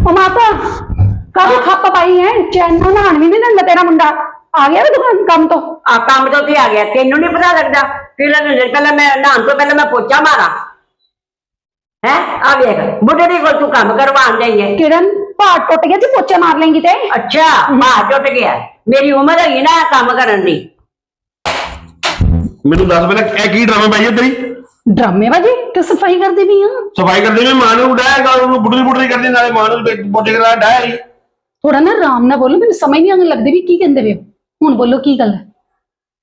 ਉਹ ਮਾਤਾ ਕਾਹਦੀ ਖੱਪ ਪਾਈ ਹੈ ਚੈਨ ਨਾਲ ਨਹਾਣ ਵੀ ਨਹੀਂ ਦਿੰਦਾ ਤੇਰਾ ਮੁੰਡਾ। ਆ ਗਿਆ ਵੀ ਦੁਕਾਨ ਕੰਮ ਤੋਂ? ਆ ਕੰਮ ਤੋਂ ਤੇ ਆ ਗਿਆ ਤੈਨੂੰ ਨਹੀਂ ਪਤਾ ਲੱਗਦਾ। ਪਹਿਲਾਂ ਪਹਿਲਾਂ ਮੈਂ ਨਹਾਉਣ ਤੋਂ ਪਹਿਲਾਂ ਮੈਂ ਪੋਚਾ ਮਾਰਾਂ। ਹੈ? ਆ ਵੇਖ ਬੁੱਢੇ ਦੇ ਕੋਲ ਤੂੰ ਕੰਮ ਕਰਵਾਉਣ ਜਾਈ ਹੈ ਕਿਰਨ ਭਾਰ ਟੁੱਟ ਗਿਆ ਜੇ ਪੋਚੇ ਮਾਰ ਲੇਂਗੀ ਤੇ? ਅੱਛਾ ਬਾਹਰ ਟੁੱਟ ਗਿਆ। ਮੇਰੀ ਉਮਰ ਹੈਗੀ ਨਾ ਕੰਮ ਕਰਨ ਦੀ। ਮੈਨੂੰ ਦੱਸ ਪਹਿਲਾਂ ਇਹ ਕੀ ਡਰਾਮਾ ਪਾਈ ਹੈ ਤੇਰੀ? ਡਰਾਮੇ ਬਾਜੀ ਤੇ ਸਫ਼ਾਈ ਕਰਦੀ ਵੀ ਆ। ਸਫ਼ਾਈ ਕਰਦੇ ਮੈਂ ਮਾਂ ਨੂੰ ਡਾਇਗਾ ਉਹਨੂੰ ਬੁੱਢੀ ਬੁੱਢੀ ਕਰਦੀ ਨਾਲੇ ਮਾਂ ਨੂੰ ਪੋਚੇ ਕਰਾ ਡਾਇਆ ਥੋੜਾ ਨਾ ਆਰਾਮ ਨਾਲ ਬੋਲੋ ਮੈਨੂੰ ਸਮਝ ਨਹੀਂ ਆਉਣ ਲੱਗਦੀ ਵੀ ਕੀ ਕਹਿੰਦੇ ਵੇ ਹੁਣ ਬੋਲੋ ਕੀ ਗੱਲ ਹੈ।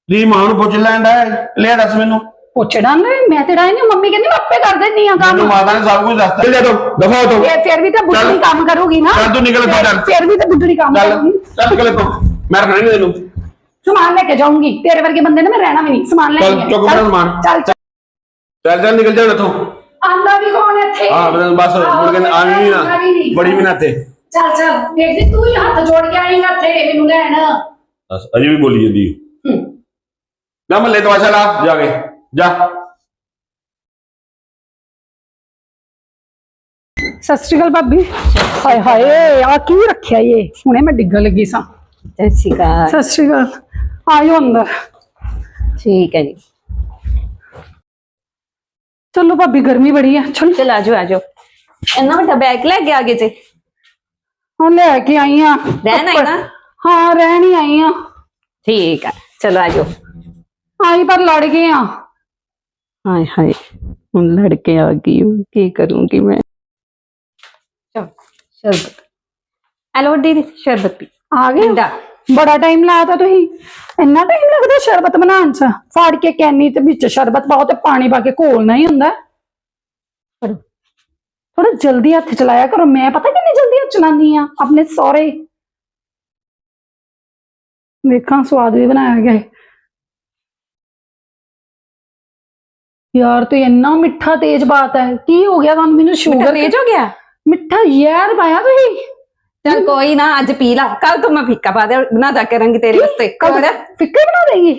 ਦੀ ਮਾਂ ਨੂੰ ਲੈਣ ਡਾਇਆ ਲੈ ਦੱਸ ਮੈਨੂੰ। ਪੋਚੇ ਡਾਲ ਮੈਂ ਤੇ ਡਾਈ ਨਹੀਂ ਮੰਮੀ ਕਹਿੰਦੀ ਮੈਂ ਆਪੇ ਕਰ ਦਿੰਦੀ ਆ ਕੰਮ। ਮੈਨੂੰ ਮਾਤਾ ਨੇ ਸਭ ਕੁਝ ਦੱਸਤਾ। ਚੱਲ ਜਾ ਤੂੰ ਦਫਾ ਤੂੰ। ਫਿਰ ਫਿਰ ਵੀ ਤਾਂ ਚੱਲ। ਕੰਮ ਕਰੂਗੀ ਨਾ। ਚੱਲ ਤੂੰ ਨਿਕਲ ਇੱਥੋਂ ਚੱਲ। ਫਿਰ ਵੀ ਤਾਂ ਬੁੱਢੜੀ ਕੰਮ ਚੱਲ ਕਰੂਗੀ। ਚੱਲ ਨਿਕਲ ਤੂੰ ਮੈਂ ਰੱਖਣਾ ਨਹੀਂ ਤੈਨੂੰ। ਸਮਾਨ ਲੈ ਕੇ ਜਾਊਂਗੀ। ਤੇਰੇ ਵਰਗੇ ਬੰਦੇ ਨੇ ਮੈਂ ਰਹਿਣਾ ਵੀ ਨਹੀਂ ਸਮਾਨ ਲੈ ਚੱਲ, ਕੇ ਚੁੱਕ ਮੇਰਾ ਸਮਾਨ। ਚੱਲ। ਚੱਲ ਚੱਲ ਨਿਕਲ ਜਾ ਇੱਥੋਂ। ਆਂਦਾ ਵੀ ਕੌਣ ਹੈ ਇੱਥੇ? ਹਾਂ ਬਸ ਮੁੜ ਕੇ ਆਵੀਂ ਵੀ ਨਾ। ਨਹੀਂ। ਬੜੀ ਵੀ ਨਾ ਤੇ ਚੱਲ ਚੱਲ ਦੇਖਦੀ ਤੂੰ ਹੀ ਹੱਥ ਜੋੜ ਕੇ ਆਏਗਾ ਇੱਥੇ ਮੈਨੂੰ ਲੈਣ। ਬਸ ਅਜੇ ਵੀ ਬੋਲੀ ਜਾਂਦੀ ਹੂੰ। ਨਾ ਮੱਲੇ ਤੋਂ ਆਸ਼ਾ ਲਾ ਜਾ ਕੇ ਜਾ। ਸਤਿ ਸ਼੍ਰੀ ਅਕਾਲ ਭਾਬੀ। ਹਾਏ ਹਾਏ ਆ ਕੀ ਰੱਖਿਆ ਇਹ? ਹੁਣੇ ਮੈਂ ਡਿੱਗਣ ਲੱਗੀ ਸਾਂ। ਸਤਿ ਸ਼੍ਰੀ ਅਕਾਲ। ਸਤਿ ਸ਼੍ਰੀ ਅਕਾਲ। ਆਇਓ ਅੰਦਰ। ਠੀਕ ਹੈ ਜੀ। ਚਲੋ ਭਾਬੀ ਗਰਮੀ ਬੜੀ ਹੈ ਚਲ ਚਲ ਆਜੋ ਆਜੋ ਇੰਨਾ ਵੱਡਾ ਬੈਗ ਲੈ ਕੇ ਆ ਗਏ ਜੇ ਹਾਂ ਲੈ ਕੇ ਆਈ ਆ ਰਹਿਣ ਆਈ ਨਾ ਹਾਂ ਰਹਿਣ ਹੀ ਆਈ ਆ ਠੀਕ ਹੈ ਚਲੋ ਆਜੋ ਆਈ ਪਰ ਲੜ ਗਏ ਆ ਹਾਏ ਹਾਏ ਹੁਣ ਲੜਕੇ ਆ ਗਈ ਹੂੰ ਕੀ ਕਰੂੰਗੀ ਮੈਂ ਚਲ ਸ਼ਰਬਤ ਹੈਲੋ ਦੀਦੀ ਸ਼ਰਬਤ ਪੀ ਆ ਗਏ ਠੰਡਾ ਬੜਾ ਟਾਈਮ ਲਾਤਾ ਤੁਸੀਂ। ਇੰਨਾ ਟਾਈਮ ਲੱਗਦਾ ਸ਼ਰਬਤ ਬਣਾਉਣ ਚ? ਫਾੜ ਕੇ ਕੈਨੀ ਤੇ ਵਿੱਚ ਸ਼ਰਬਤ ਪਾਓ ਤੇ ਪਾਣੀ ਪਾ ਕੇ ਘੋਲਣਾ ਹੀ ਹੁੰਦਾ। ਥੋੜਾ ਜਲਦੀ ਹੱਥ ਚਲਾਇਆ ਕਰੋ। ਮੈਂ ਪਤਾ ਕਿੰਨੀ ਜਲਦੀ ਹੱਥ ਚਲਾਉਂਦੀ ਆ ਆਪਣੇ ਸਹੁਰੇ। ਵੇਖਾਂ ਸਵਾਦ ਵੀ ਬਣਾਇਆ ਗਿਆ। ਯਾਰ ਤੂੰ ਇੰਨਾ ਮਿੱਠਾ ਤੇਜ਼ ਬਾਤ ਹੈ। ਕੀ ਹੋ ਗਿਆ ਤੁਹਾਨੂੰ? ਮੈਨੂੰ ਸ਼ੂਗਰ ਤੇਜ ਹੋ ਗਿਆ? ਮਿੱਠਾ ਯਾਰ ਪਾਇਆ ਤੁਸੀਂ? ਚਲ ਕੋਈ ਨਾ ਅੱਜ ਪੀ ਲਾ। ਕੱਲ ਤੋਂ ਮੈਂ ਫਿੱਕਾ ਪਾ ਦੇ ਬਣਾ ਦਾ ਕਰਾਂਗੀ ਤੇਰੇ ਵਾਸਤੇ। ਹੋਰ? ਫਿੱਕਾ ਬਣਾ ਦੇਗੀ?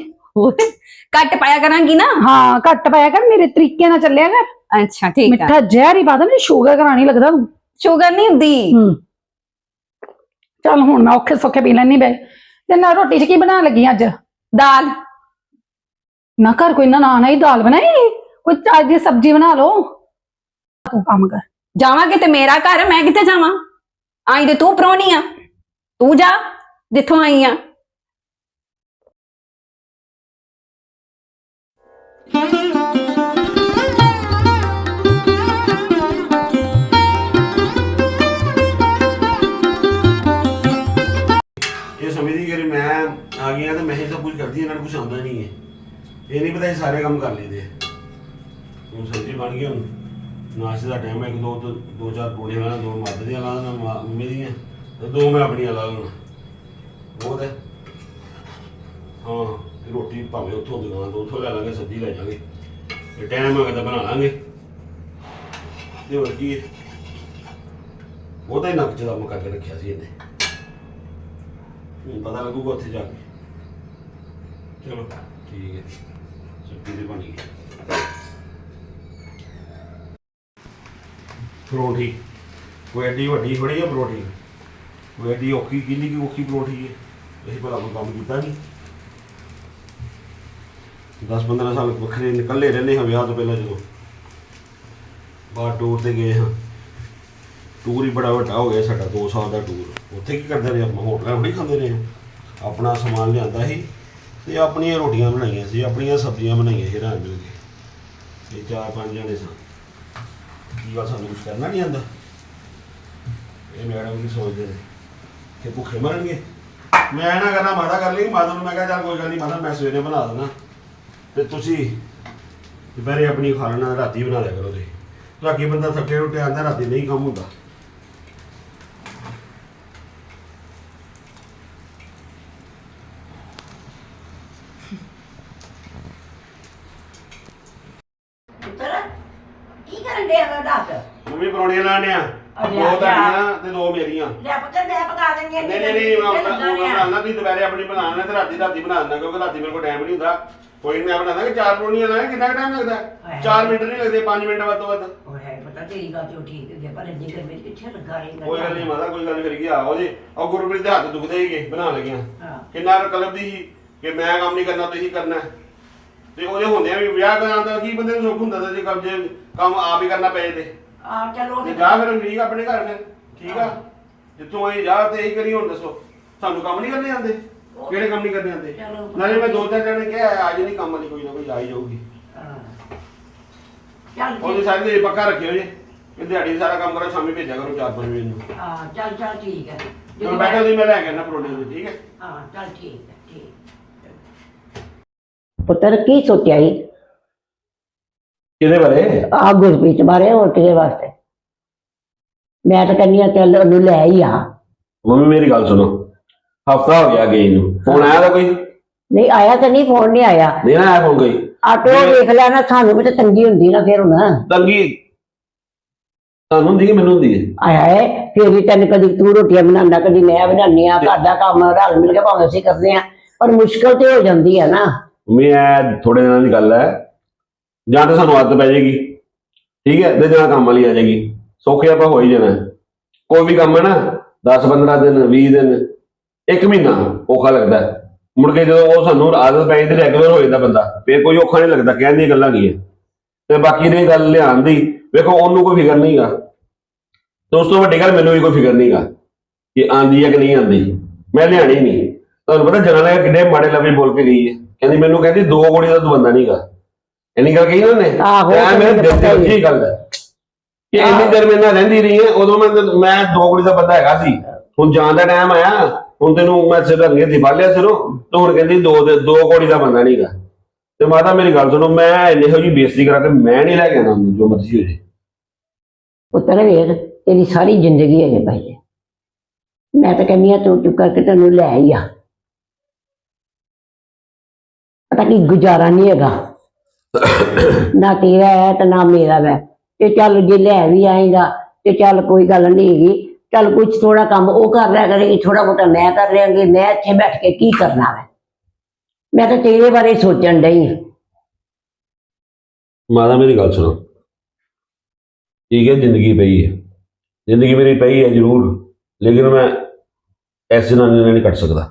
ਘੱਟ ਪਾਇਆ ਕਰਾਂਗੀ ਨਾ? ਹਾਂ ਘੱਟ ਪਾਇਆ ਕਰ ਮੇਰੇ ਤਰੀਕੇ ਨਾਲ ਚੱਲਿਆ ਕਰ। ਅੱਛਾ ਠੀਕ ਹੈ ਮਿੱਠਾ ਜ਼ਹਿਰ ਹੀ ਪਾ ਦੇ ਸ਼ੂਗਰ ਕਰਾਣੀ ਲੱਗਦਾ ਤੂੰ। ਸ਼ੂਗਰ ਨਹੀਂ ਹੁੰਦੀ? ਚੱਲ ਹੁਣ ਮੈਂ ਔਖੇ ਸੌਖੇ ਪੀ ਲੈਣੀ ਬੈ। ਤੇ ਨਾ ਰੋਟੀ ਚ ਕੀ ਬਣਾ ਲੱਗੀ ਅੱਜ? ਦਾਲ। ਨਾ ਘਰ ਕੋਈ ਨਾ ਨਾ ਹੀ ਦਾਲ ਬਣਾਈ? ਕੋਈ ਚੱਜ ਦੀ ਸਬਜ਼ੀ ਬਣਾ ਲਓ। ਤੂੰ ਕੰਮ ਕਰ। ਜਾਵਾਂਗੇ ਤੇ ਮੇਰਾ ਘਰ ਮੈਂ ਕਿੱਥੇ ਜਾਵਾਂ? ਆਈ ਤੇ ਤੂੰ ਪ੍ਰਾਹੁਣੀ ਆ। ਤੂੰ ਜਾ, ਜਿੱਥੋਂ ਆਈ ਆ। ਇਹ ਸਮਝਦੀ ਕਿ ਮੈਂ ਆ ਗਿਆ ਤੇ ਮੈਂ ਹੀ ਸਭ ਕੁਝ ਕਰਦੀ ਇਹਨਾਂ ਨੂੰ ਕੁਝ ਆਉਂਦਾ ਨਹੀਂ ਹੈ। ਇਹ ਨਹੀਂ ਪਤਾ ਇਹ ਸਾਰੇ ਕੰਮ ਕਰ ਲੈਂਦੇ ਆ। ਹੁਣ ਸਬਜ਼ੀ ਬਣ ਗਈ ਹੁਣ। ਨਾਸ਼ਤੇ ਦਾ ਟਾਈਮ ਹੈ ਇੱਕ ਦੋ ਦੋ- ਦੋ ਚਾਰ ਪੂੜੀਆਂ ਲਾ ਦੋ ਮੱਧ ਦੀਆਂ ਲਾ ਦੇਣਾ ਮਾ- ਮੰਮੀ ਦੀਆਂ ਤੇ ਦੋ ਮੈਂ ਆਪਣੀਆਂ ਲਾ ਲੈਣਾ ਬਹੁਤ ਹੈ। ਹਾਂ, ਤੇ ਰੋਟੀ ਭਾਵੇਂ ਉੱਥੋਂ ਦੁਕਾਨ ਤੋਂ ਉੱਥੋਂ ਲੈ ਲਾਂਗੇ, ਸਬਜ਼ੀ ਲੈ ਜਾਵਾਂਗੇ। ਤੇ ਟਾਈਮ ਹੈਗਾ ਤਾਂ ਬਣਾ ਲਾਂਗੇ। ਤੇ ਹੋਰ ਕੀ ਹੈ? ਉਹਦਾ ਹੀ ਨੱਕ ਚ ਦਮ ਕਰਕੇ ਰੱਖਿਆ ਸੀ ਇਹਨੇ। ਹੁਣ ਪਤਾ ਲੱਗੂਗਾ ਉੱਥੇ ਜਾ ਕੇ। ਚਲੋ, ਠੀਕ ਹੈ ਸਬਜ਼ੀ ਦੀ ਬਣ। ਗਈ ਪਰੌਂਠੀ। ਕੋਈ ਐਡੀ ਵੱਡੀ ਥੋੜੀ ਆ ਪਰੌਂਠੀ। ਕੋਈ ਐਡੀ ਔਖੀ ਕਿੰਨੀ ਕੀ ਔਖੀ ਪਰੌਂਠੀ ਹੈ ਅਸੀਂ ਭਲਾ ਕੋਈ ਕੰਮ ਕੀਤਾ ਨਹੀਂ 10 15 ਸਾਲ ਵੱਖਰੇ ਨਿਕਲੇ ਰਹਿੰਦੇ ਹਾਂ ਵਿਆਹ ਤੋਂ ਪਹਿਲਾਂ ਜਦੋਂ। ਬਾਹਰ ਟੂਰ ਤੇ ਗਏ ਹਾਂ। ਟੂਰ ਹੀ ਬੜਾ ਵੱਡਾ ਹੋ ਗਿਆ ਸਾਡਾ 2 ਸਾਲ ਦਾ ਟੂਰ। ਉੱਥੇ ਕੀ ਕਰਦੇ ਰਹੇ ਆਪਾਂ? ਹੋਟਲਾਂ ਥੋੜੀ ਖਾਂਦੇ ਰਹੇ ਆਪਣਾ ਸਮਾਨ ਲਿਆਂਦਾ ਸੀ ਤੇ ਆਪਣੀਆਂ ਰੋਟੀਆਂ ਬਣਾਈਆਂ ਸੀ, ਆਪਣੀਆਂ ਸਬਜ਼ੀਆਂ ਬਣਾਈਆਂ ਸੀ ਰਲ ਮਿਲ ਕੇ। ਇਹ ਚਾਰ ਪੰਜ ਜਣੇ ਸਾਂ। ਕੀ ਗੱਲ ਸਾਨੂੰ ਕੁਝ ਕਰਨਾ ਨਹੀਂ ਆਂਦਾ ਇਹ ਮੈਡਮ ਵੀ ਸੋਚਦੇ ਨੇ? ਕਿ ਭੁੱਖੇ ਮਰਨਗੇ। ਮੈਂ ਨਾ ਕਰਨਾ ਮਾਤਾ ਕਰ ਲਈ, ਮਾਤਾ ਨੂੰ ਮੈਂ ਕਿਹਾ ਚੱਲ ਕੋਈ ਗੱਲ ਨਹੀਂ, ਮਾਤਾ ਮੈਂ ਸਵੇਰੇ ਬਣਾ ਦਿੰਦਾ। ਤੇ ਤੁਸੀਂ ਦੁਪਹਿਰੇ ਆਪਣੀ ਖਾ ਲੈਣਾ, ਰਾਤੀ ਬਣਾ ਲਿਆ ਕਰੋ ਤੁਸੀਂ। ਬਾਕੀ ਬੰਦਾ ਥੱਕੇ ਟੁੱਟੇ ਆਂਦਾ ਰਾਤੀ ਨਹੀਂ ਕੰਮ ਹੁੰਦਾ ਪੁੱਤਰ ਕੀ ਕਰਨ ਦੇ ਆ ਦੱਸ ਮੰਮੀ ਪਰੌਣੀਆਂ ਲਾਣੇ ਆ ਅਰੇ ਦੋ ਆ ਜਾ। ਤੁਹਾਡੀਆਂ ਤੇ ਦੋ ਮੇਰੀਆਂ ਲੈ ਪੁੱਤਰ ਮੈਂ ਪਕਾ ਦਿੰਦੀ ਆ ਨਹੀਂ ਨਹੀਂ ਨਹੀਂ ਮੈਂ ਉਹਨਾਂ ਨੂੰ ਬਣਾਉਣਾ ਤੁਸੀਂ ਦੁਪਹਿਰੇ ਆਪਣੀ ਬਣਾਉਣਾ ਤੇ ਰਾਤੀ ਰਾਤੀ ਬਣਾ ਦੇਣਾ ਕਿਉਂਕਿ ਰਾਤੀ ਮੇਰੇ ਕੋਲ ਟਾਈਮ ਨਹੀਂ ਹੁੰਦਾ। ਕੋਈ ਨੀ, ਮੈਂ ਬਣਾਉਂਦਾ ਕਿ ਚਾਰ ਪਰੌਣੀਆਂ ਲਾਣੇ ਕਿੰਨਾ ਟਾਈਮ ਲੱਗਦਾ? ਹਾਏ। 4 ਮਿੰਟ ਨਹੀਂ ਲੱਗਦੇ 5 ਮਿੰਟ ਵੱਧ ਤੋਂ ਵੱਧ। ਓਏ ਪੁੱਤਰ ਪੁੱਤਰ ਤੇਰੀ ਗੱਲ ਤੇ ਠੀਕ ਹੈ ਪਰ ਇੰਨੀ ਗਰਮੀ ਚ ਕਿੱਥੇ ਲੱਗਾ ਰਹੇਗਾ ਕੋਈ ਗੱਲ ਨਹੀਂ ਮਾਤਾ ਕੋਈ ਗੱਲ ਨਹੀਂ ਫਿਰ ਕੀ ਆ ਉਹਦੇ ਉਹ ਗੁਰਪ੍ਰੀਤ ਦੇ ਹੱਥ ਦੁਖਦੇ ਹੀਗੇ ਬਣਾ ਲਗਿਆ ਹਾਂ। ਕਿੰਨਾ ਕਲਬ ਦੀ ਸੀ ਕਿ ਮੈਂ ਕੰਮ ਨਹੀਂ ਕਰਨਾ ਤੁਸੀਂ ਕਰਨਾ ਹੈ। ਤੇ ਉਹਦੇ ਵੀ ਵਿਆਹ ਕਰਾਂ ਦਾ ਕੀ ਬੰਦੇ ਨੂੰ ਸੁੱਖ ਹੁੰਦਾ ਤਾਂ ਜੇ ਕੰਮ ਜੇ ਕੰਮ ਆਪ ਹੀ ਕਰਨਾ ਪਏ ਤੇ। ਆ ਚਲੋ ਤੇ ਜਾ ਫਿਰ ਠੀਕ ਆ ਆਪਣੇ ਘਰ ਫਿਰ ਠੀਕ ਆ? ਜਿੱਥੋਂ ਆਈ ਜਾ ਤੇ ਇਹੀ ਕਰੀ ਹੁਣ ਦੱਸੋ। ਸਾਨੂੰ ਕੰਮ ਨਹੀਂ ਕਰਨੇ ਆਉਂਦੇ? ਕਿਹੜੇ ਕੰਮ ਨਹੀਂ ਕਰਨੇ ਆਉਂਦੇ? ਚਲੋ। ਨਾਲੇ ਮੈਂ ਦੋ ਚਾਰ ਜਣੇ ਕਿਹਾ ਅੱਜ ਨਹੀਂ ਕੰਮ ਵਾਲੀ ਕੋਈ ਨਾ ਕੋਈ ਆ ਹੀ ਜਾਊਗੀ। ਹਾਂ। ਚੱਲ ਉਹਦੀ ਠੀਕ ਸਾਰੀ ਦਿਹਾੜੀ ਪੱਕਾ ਰੱਖਿਓ ਜੀ। ਕਿ ਦਿਹਾੜੀ ਸਾਰਾ ਕੰਮ ਕਰੋ ਸ਼ਾਮੀ ਭੇਜਿਆ ਕਰੋ 4-5 ਵਜੇ ਨੂੰ। ਹਾਂ ਚੱਲ ਚੱਲ ਠੀਕ ਹੈ। ਚਲੋ ਬੈਠੋ ਜੀ ਮੈਂ ਲੈ ਕੇ ਆਣਾ ਪਰੋਣੇ ਦੇ ਠੀਕ ਹੈ? ਹਾਂ ਚੱਲ ਠੀਕ ਹੈ ਠੀਕ। ਪੁੱਤਰ ਕੀ ਸੋਚਿਆ ਈ ਕਿਹਦੇ ਬਾਰੇ? ਆ ਗੁਰਪ੍ਰੀਤ ਬਾਰੇ ਹੋਰ ਕਿਹਦੇ ਵਾਸਤੇ? ਮੈਂ ਤਾਂ ਕਹਿੰਦੀ ਆ ਚੱਲ ਉਹਨੂੰ ਲੈ ਹੀ ਆ। ਮੰਮੀ ਮੇਰੀ ਗੱਲ ਸੁਣੋ। ਹਫਤਾ ਹੋ ਗਿਆ ਗਈ ਨੂੰ। ਫੋਨ ਆਇਆ ਤਾਂ ਕੋਈ? ਨਹੀਂ ਆਇਆ ਤਾਂ ਨਹੀਂ ਫੋਨ ਨਹੀਂ ਆਇਆ। ਨਹੀਂ ਨਾ ਆਇਆ ਫੋਨ ਕੋਈ? ਆਟੋ ਵੇਖ ਲਿਆ ਨਾ ਸਾਨੂੰ ਵੀ ਤਾਂ ਤੰਗੀ ਹੁੰਦੀ ਨਾ ਫਿਰ ਹੁਣ। ਤੰਗੀ? ਤੁਹਾਨੂੰ ਹੁੰਦੀ ਕਿ ਮੈਨੂੰ ਹੁੰਦੀ ਹੈ? ਆਇਆ ਹੈ ਫਿਰ ਵੀ ਤੈਨੂੰ ਕਦੀ ਤੂੰ ਰੋਟੀਆਂ ਬਣਾਉਂਦਾ ਕਦੀ ਮੈਂ ਬਣਾਉਂਦੀ ਆ ਘਰ ਦਾ ਕੰਮ ਰਲ ਮਿਲ ਕੇ ਭਾਵੇਂ ਅਸੀਂ ਕਰਦੇ ਆ ਪਰ ਮੁਸ਼ਕਲ ਤੇ ਹੋ ਜਾਂਦੀ ਹੈ ਨਾ। ਮੰਮੀ ਐ ਥੋੜੇ ਦਿਨਾਂ ਦੀ ਗੱਲ ਹੈ। ਜਾਂ ਤਾਂ ਸਾਨੂੰ ਆਦਤ ਪੈ ਜਾਏਗੀ। ਠੀਕ ਹੈ ਤੇ ਜਾਂ ਕੰਮ ਵਾਲੀ ਆ ਜਾਏਗੀ। ਸੌਖੇ ਆਪਾਂ ਹੋ ਹੀ ਜਾਣਾ। ਕੋਈ ਵੀ ਕੰਮ ਹੈ ਨਾ 10 15 ਦਿਨ 20 ਦਿਨ ਇੱਕ ਮਹੀਨਾ ਔਖਾ ਲੱਗਦਾ। ਮੁੜ ਕੇ ਜਦੋਂ ਉਹ ਸਾਨੂੰ ਆਦਤ ਪੈ ਜਾਂਦੀ ਰੈਗੂਲਰ ਹੋ ਜਾਂਦਾ ਬੰਦਾ ਫਿਰ ਕੋਈ ਔਖਾ ਨਹੀਂ ਲੱਗਦਾ ਕਹਿਣ ਦੀਆਂ ਗੱਲਾਂ ਕੀ ਹੈ। ਤੇ ਬਾਕੀ ਰਹੀ ਗੱਲ ਲਿਆਉਣ ਦੀ ਵੇਖੋ ਉਹਨੂੰ ਕੋਈ ਫਿਕਰ ਨਹੀਂਗਾ ਤੇ ਉਸ ਤੋਂ ਵੱਡੀ ਗੱਲ ਮੈਨੂੰ ਵੀ ਕੋਈ ਫਿਕਰ ਨਹੀਂਗਾ ਕਿ ਆਂਦੀ ਹੈ ਕਿ ਨਹੀਂ ਆਂਦੀ ਮੈਂ ਲਿਆਣੀ ਨਹੀਂ। ਤੁਹਾਨੂੰ ਪਤਾ ਜਨਾਲਾ ਕਿੰਨੇ ਮਾੜੇ ਲਫ਼ਜ਼ ਬੋਲ ਕੇ ਗਈ ਹੈ। ਕਹਿੰਦੀ ਮੈਨੂੰ ਕਹਿੰਦੀ ਦੋ ਗੋਲੀ ਦਾ ਤੂੰ ਬੰਦਾ ਨਹੀਂਗਾ ਇੰਨੀ ਗੱਲ ਕਹੀ ਨਾ ਉਹਨੇ? ਆਹੋ, ਮੇਰੇ ਦਿਲ ਤੇ ਗੱਲ ਹੈ। ਕਿ ਇੰਨੀ ਦੇਰ ਮੇਰੇ ਨਾਲ ਰਹਿੰਦੀ ਰਹੀ ਹੈ ਉਦੋਂ ਮੈਂ ਮੈਂ ਗੋਲੀ ਦਾ ਬੰਦਾ ਹੈਗਾ ਸੀ। ਹੁਣ ਜਾਣ ਦਾ ਟਾਈਮ ਆਇਆ ਹੁਣ ਤੈਨੂੰ ਮੈਂ ਸਿਰ ਰੰਗੇ ਦੀ ਫੜ ਲਿਆ ਸਿਰੋਂ ਤੇ ਹੁਣ ਕਹਿੰਦੀ ਦੋ ਦੇ ਦੋ ਗੋਲੀ ਦਾ ਬੰਦਾ ਨਹੀਂਗਾ ਤੇ ਮਾਤਾ ਮੇਰੀ ਗੱਲ ਸੁਣੋ ਮੈਂ ਇਹੋ ਜਿਹੀ ਬੇਇੱਜ਼ਤੀ ਕਰਾ ਕੇ ਮੈਂ ਨਹੀਂ ਲੈ ਕੇ ਆਉਣਾ ਉਹਨੂੰ ਜੋ ਮਰਜ਼ੀ ਹੋ ਜੇ ਪੁੱਤਰ ਵੇਖ ਤੇਰੀ ਸਾਰੀ ਜ਼ਿੰਦਗੀ ਹੈ। ਭਾਈ ਮੈਂ ਤਾਂ ਕਹਿੰਦੀ ਆ ਤੂੰ ਚੁੱਪ ਕਰਕੇ ਤੈਨੂੰ ਲੈ ਹੀ ਆ। ਪਤਾ ਕੀ ਗੁਜ਼ਾਰਾ ਨਹੀਂ ਹੈਗਾ। ਨਾ ਤੇਰਾ ਹੈ ਤੇ ਨਾ ਮੇਰਾ ਹੈ। ਤੇ ਚੱਲ ਜੇ ਲੈ ਵੀ ਆਏਗਾ ਤੇ ਚੱਲ ਕੋਈ ਗੱਲ ਨਹੀਂ ਹੈਗੀ। ਚੱਲ ਕੁਝ ਥੋੜਾ ਕੰਮ ਉਹ ਕਰ ਲਿਆ ਕਰੇਗੀ ਥੋੜਾ ਬਹੁਤਾ ਮੈਂ ਕਰ ਲਿਆਂਗੀ ਮੈਂ ਇੱਥੇ ਬੈਠ ਕੇ ਕੀ ਕਰਨਾ ਹੈ ਮੈਂ ਤਾਂ ਤੇਰੇ ਬਾਰੇ ਸੋਚਣ ਡਈ ਹਾਂ ਮਾਤਾ ਮੇਰੀ ਗੱਲ ਸੁਣੋ। ਠੀਕ ਹੈ ਜ਼ਿੰਦਗੀ ਪਈ ਹੈ। ਜ਼ਿੰਦਗੀ ਮੇਰੀ ਪਈ ਹੈ ਜ਼ਰੂਰ ਲੇਕਿਨ ਮੈਂ ਇਸ ਜਨਾਨੀ ਨਾਲ ਨਹੀਂ ਕੱਟ ਸਕਦਾ।